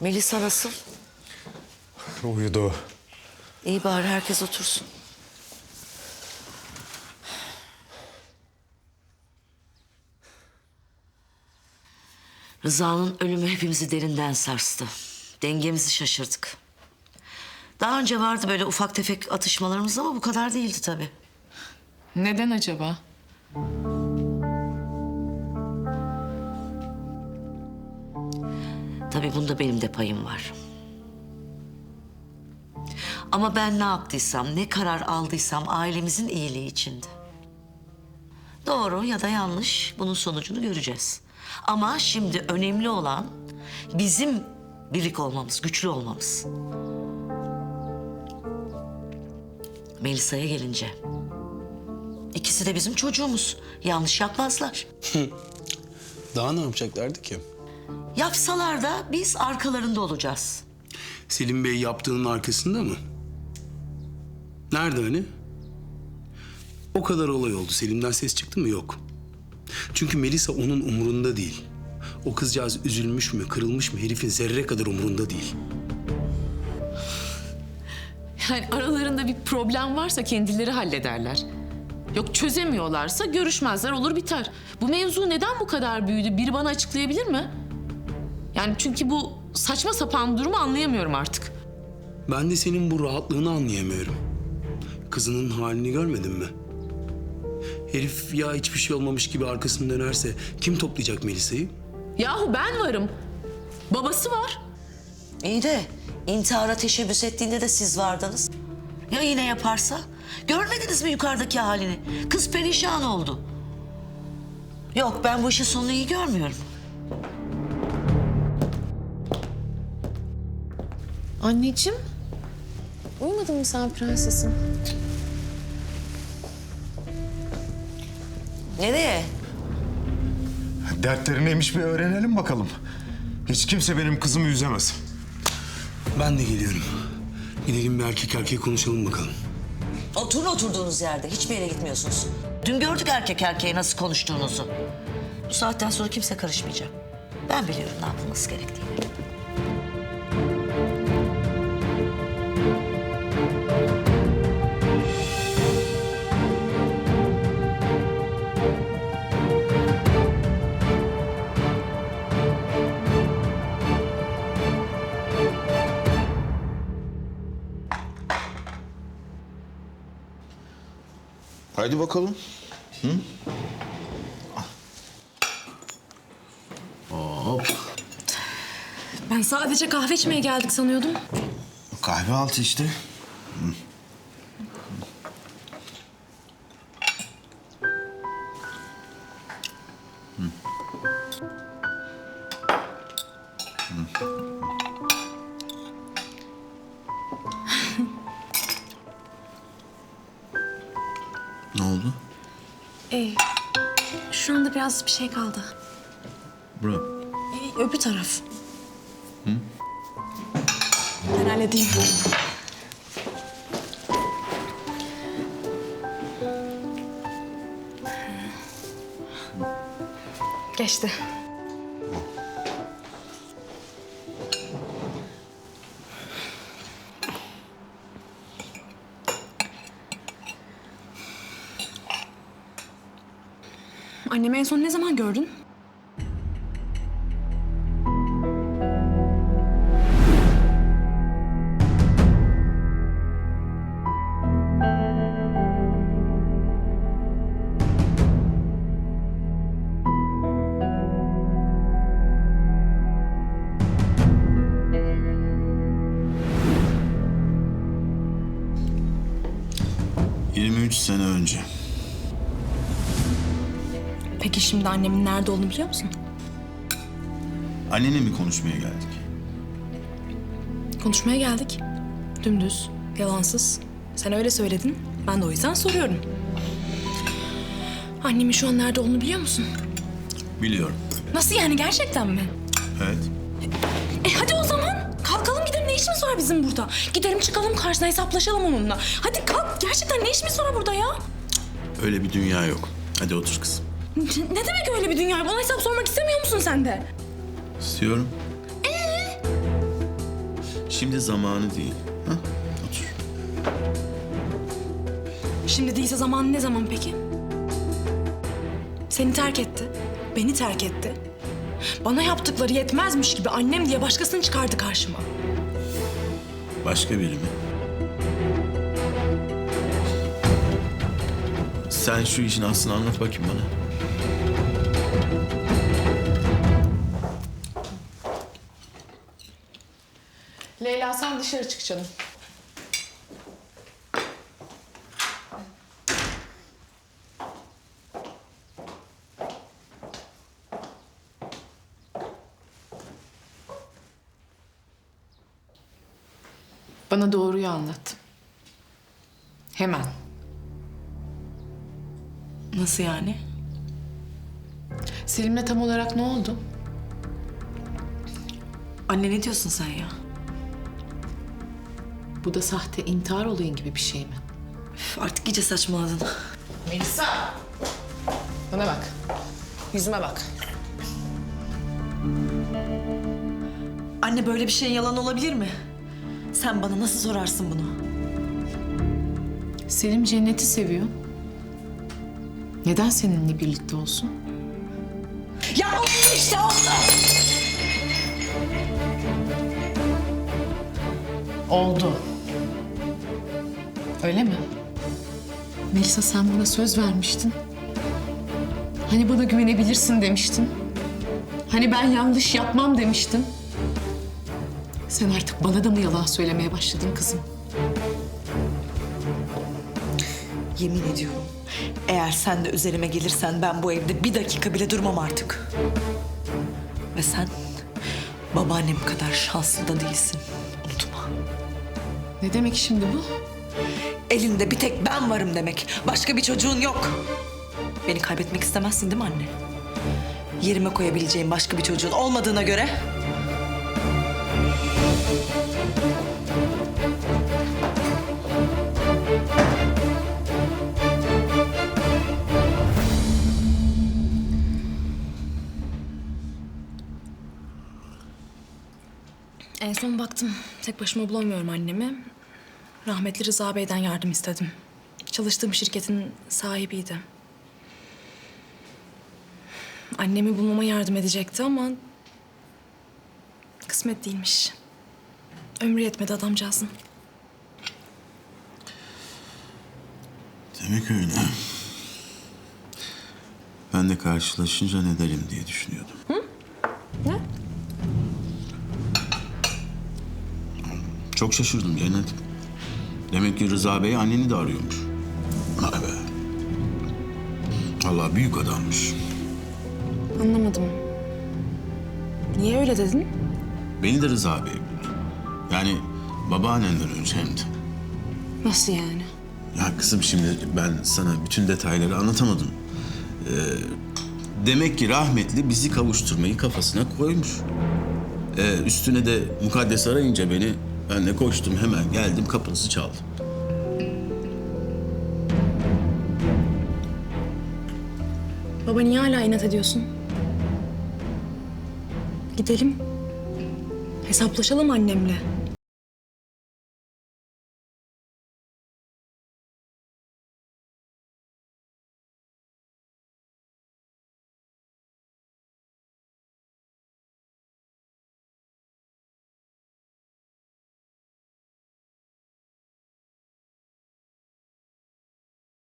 Melisa nasıl? Uyudu o. İyi bari herkes otursun. Rıza'nın ölümü hepimizi derinden sarstı. Dengemizi şaşırdık. Daha önce vardı böyle ufak tefek atışmalarımız ama bu kadar değildi tabii. Neden acaba? Tabii bunda benim de payım var. Ama ben ne yaptıysam, ne karar aldıysam ailemizin iyiliği içindi. Doğru ya da yanlış bunun sonucunu göreceğiz. Ama şimdi önemli olan bizim birlik olmamız, güçlü olmamız. Melisa'ya gelince. ikisi de bizim çocuğumuz. Yanlış yapmazlar. Daha ne yapacaklardı ki? Yapsalar da biz arkalarında olacağız. Selim Bey yaptığının arkasında mı? Nerede hani? O kadar olay oldu. Selim'den ses çıktı mı? Yok. Çünkü Melisa onun umurunda değil. O kızcağız üzülmüş mü, kırılmış mı herifin zerre kadar umurunda değil. Yani aralarında bir problem varsa kendileri hallederler. Yok çözemiyorlarsa görüşmezler olur biter. Bu mevzu neden bu kadar büyüdü? Biri bana açıklayabilir mi? Yani çünkü bu saçma sapan durumu anlayamıyorum artık. Ben de senin bu rahatlığını anlayamıyorum. Kızının halini görmedin mi? Herif ya hiçbir şey olmamış gibi arkasını dönerse kim toplayacak Melisa'yı? Yahu ben varım. Babası var. İyi de intihara teşebbüs ettiğinde de siz vardınız. Ya yine yaparsa? Görmediniz mi yukarıdaki halini? Kız perişan oldu. Yok ben bu işin sonunu iyi görmüyorum. Anneciğim. Uyumadın mı sen prensesim? Nereye? Dertleri neymiş bir öğrenelim bakalım. Hiç kimse benim kızımı üzemez. Ben de geliyorum. Gidelim bir erkek erkeğe konuşalım bakalım. Oturun oturduğunuz yerde. Hiçbir yere gitmiyorsunuz. Dün gördük erkek erkeğe nasıl konuştuğunuzu. Bu saatten sonra kimse karışmayacak. Ben biliyorum ne yapılması gerektiğini. Haydi bakalım. Ben sadece kahve içmeye geldik sanıyordum. Kahve altı işte. Ne oldu? Ee, şu anda biraz bir şey kaldı. Bırak. Ee, öbür taraf. Hı? Ben halledeyim. Geçti. Annemi en son ne zaman gördün? ...23 sene önce. Peki şimdi annemin nerede olduğunu biliyor musun? Annenle mi konuşmaya geldik? Konuşmaya geldik. Dümdüz, yalansız. Sen öyle söyledin. Ben de o yüzden soruyorum. Annemin şu an nerede olduğunu biliyor musun? Biliyorum. Nasıl yani gerçekten mi? Evet. E hadi o zaman. Kalkalım gidelim ne işimiz var bizim burada? Gidelim çıkalım karşısına hesaplaşalım onunla. Hadi kalk gerçekten ne işimiz var burada ya? Öyle bir dünya yok. Hadi otur kızım. Ne demek öyle bir dünya? Bana hesap sormak istemiyor musun sen de? İstiyorum. Şimdi zamanı değil. Ha? Otur. Şimdi değilse zaman ne zaman peki? Seni terk etti. Beni terk etti. Bana yaptıkları yetmezmiş gibi annem diye başkasını çıkardı karşıma. Başka biri mi? Sen şu işin aslını anlat bakayım bana. Leyla sen dışarı çık canım. Bana doğruyu anlat. Hemen. Nasıl yani? Selim'le tam olarak ne oldu? Anne ne diyorsun sen ya? Bu da sahte intihar olayın gibi bir şey mi? Üf, artık iyice saçmaladın. Melisa! Bana bak. Yüzüme bak. Anne böyle bir şeyin yalan olabilir mi? Sen bana nasıl sorarsın bunu? Selim cenneti seviyor. Neden seninle birlikte olsun? Ya oldu işte oldu. Oldu. Öyle mi? Melisa sen bana söz vermiştin. Hani bana güvenebilirsin demiştin. Hani ben yanlış yapmam demiştin. Sen artık bana da mı yalan söylemeye başladın kızım? Yemin ediyorum. Eğer sen de üzerime gelirsen ben bu evde bir dakika bile durmam artık. Ve sen babaannem kadar şanslı da değilsin. Unutma. Ne demek şimdi bu? Elinde bir tek ben varım demek. Başka bir çocuğun yok. Beni kaybetmek istemezsin değil mi anne? Yerime koyabileceğim başka bir çocuğun olmadığına göre... En son baktım. Tek başıma bulamıyorum annemi. Rahmetli Rıza Bey'den yardım istedim. Çalıştığım şirketin sahibiydi. Annemi bulmama yardım edecekti ama... Kısmet değilmiş. Ömrü yetmedi adamcağızın. Demek öyle. Ben de karşılaşınca ne derim diye düşünüyordum. Çok şaşırdım Cennet. Demek ki Rıza Bey anneni de arıyormuş. Vay be. Allah büyük adammış. Anlamadım. Niye öyle dedin? Beni de Rıza Bey buldu. Yani babaannenden önce hem de. Nasıl yani? Ya kızım şimdi ben sana bütün detayları anlatamadım. Ee, demek ki rahmetli bizi kavuşturmayı kafasına koymuş. Ee, üstüne de mukaddes arayınca beni ben de koştum hemen geldim kapınızı çaldım. Baba niye hala inat ediyorsun? Gidelim. Hesaplaşalım annemle.